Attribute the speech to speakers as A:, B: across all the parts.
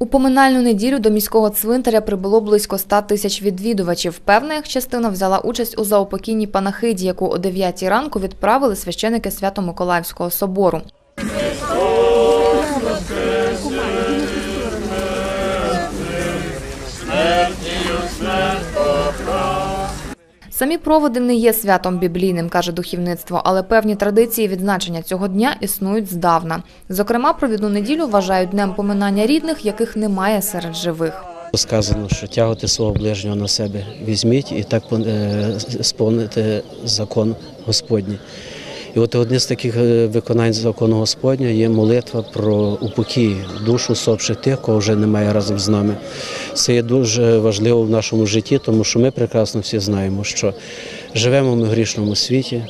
A: У поминальну неділю до міського цвинтаря прибуло близько 100 тисяч відвідувачів. Певна їх частина взяла участь у заупокійній панахиді, яку о 9 ранку відправили священики Свято-Миколаївського собору. Самі проводи не є святом біблійним, каже духовництво, але певні традиції відзначення цього дня існують здавна. Зокрема, провідну неділю вважають днем поминання рідних, яких немає серед живих.
B: Сказано, що тягати свого ближнього на себе візьміть і так е, сповнити закон Господній. І от одне з таких е, виконань закону Господня є молитва про упокій душу сопших тих, кого вже немає разом з нами. Це є дуже важливо в нашому житті, тому що ми прекрасно всі знаємо, що живемо ми в грішному світі.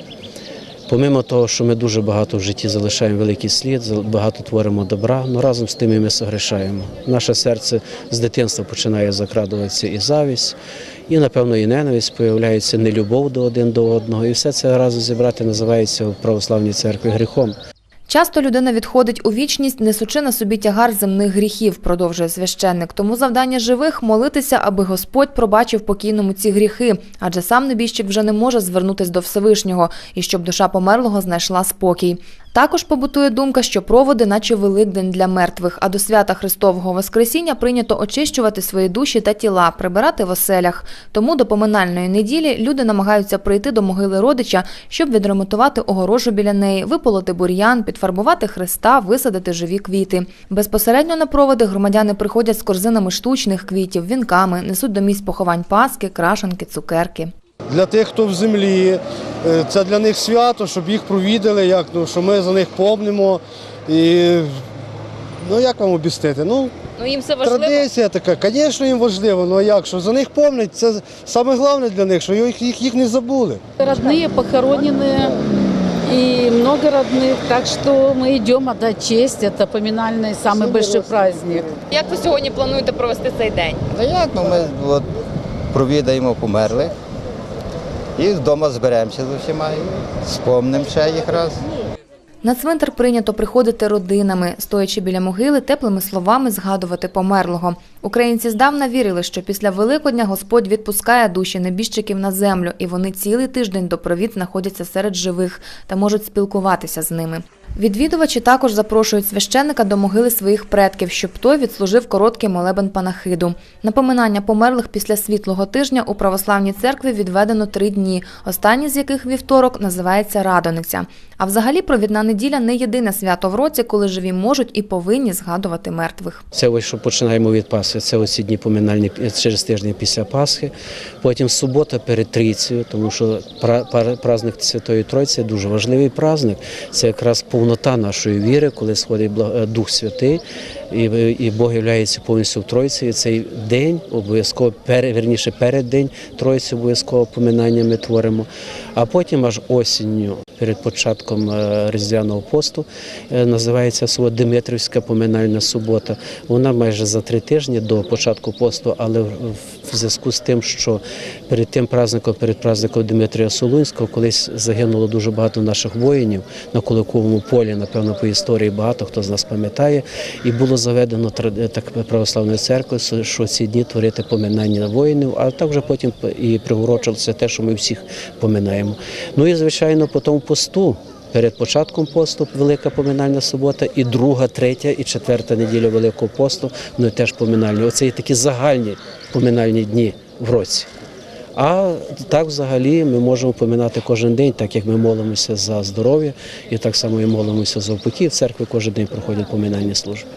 B: Помимо того, що ми дуже багато в житті залишаємо великий слід, багато творимо добра, але разом з тим і ми согрешаємо. Наше серце з дитинства починає закрадуватися і завість, і, напевно, і ненависть, появляється нелюбов до один до одного. І все це разом зібрати називається в православній церкві гріхом.
A: Часто людина відходить у вічність, несучи на собі тягар земних гріхів, продовжує священник. Тому завдання живих молитися, аби Господь пробачив покійному ці гріхи, адже сам небіжчик вже не може звернутись до Всевишнього і щоб душа померлого знайшла спокій. Також побутує думка, що проводи, наче Великдень для мертвих, а до свята Христового Воскресіння прийнято очищувати свої душі та тіла, прибирати в оселях. Тому до поминальної неділі люди намагаються прийти до могили родича, щоб відремонтувати огорожу біля неї, виполоти бур'ян, підфарбувати хреста, висадити живі квіти. Безпосередньо на проводи громадяни приходять з корзинами штучних квітів, вінками, несуть до місць поховань паски, крашанки, цукерки.
C: Для тих, хто в землі, це для них свято, щоб їх провідали, як, ну, що ми за них помнимо. І, ну як вам обістити? Ну,
A: Ну їм це
C: традиція така, звісно, їм важливо, ну а як, що за них помнять, це саме головне для них, що їх, їх, їх не забули.
D: Родные похоронены и много родных, так что мы идем отдать честь. Это поминальный самый большой праздник.
A: Як ви сьогодні плануєте провести цей день?
E: Та як ну ми от, провідаємо померлих і вдома зберемося з усіма спомнимо ще їх раз.
A: На цвинтар прийнято приходити родинами, стоячи біля могили, теплими словами згадувати померлого. Українці здавна вірили, що після Великодня Господь відпускає душі небіжчиків на землю, і вони цілий тиждень до провід знаходяться серед живих та можуть спілкуватися з ними. Відвідувачі також запрошують священника до могили своїх предків, щоб той відслужив короткий молебен панахиду. Напоминання померлих після світлого тижня у православній церкві відведено три дні, останній з яких вівторок називається Радониця. А взагалі провідна неділя не єдине свято в році, коли живі можуть і повинні згадувати мертвих.
B: Це ось що починаємо від Пасхи. Це оці дні поминальні через тиждень після Пасхи. Потім субота перед Трійцею, тому що пра- пра- праздник Святої Тройці дуже важливий праздник. Це якраз повнота нашої віри, коли сходить е, Дух Святий, і, і Бог являється повністю в Тройці. І цей день обов'язково вірніше перед день Тройці обов'язково поминання ми творимо. А потім аж осінню. Перед початком е, Різдвяного посту е, називається субота Димитрівська поминальна субота. Вона майже за три тижні до початку посту, але в зв'язку з тим, що перед тим праздником, перед праздником Дмитрія Солунського, колись загинуло дуже багато наших воїнів на Куликовому полі. Напевно, по історії багато хто з нас пам'ятає. І було заведено так православною церквою, що ці дні творити поминання воїнів, а так вже потім і приурочилося те, що ми всіх поминаємо. Ну і звичайно, по тому посту. Перед початком посту велика поминальна субота, і друга, третя і четверта неділя Великого посту, ну теж поминальні. Оце є такі загальні поминальні дні в році. А так взагалі ми можемо поминати кожен день, так як ми молимося за здоров'я, і так само і молимося за упокій. В церкві кожен день проходять поминальні служби.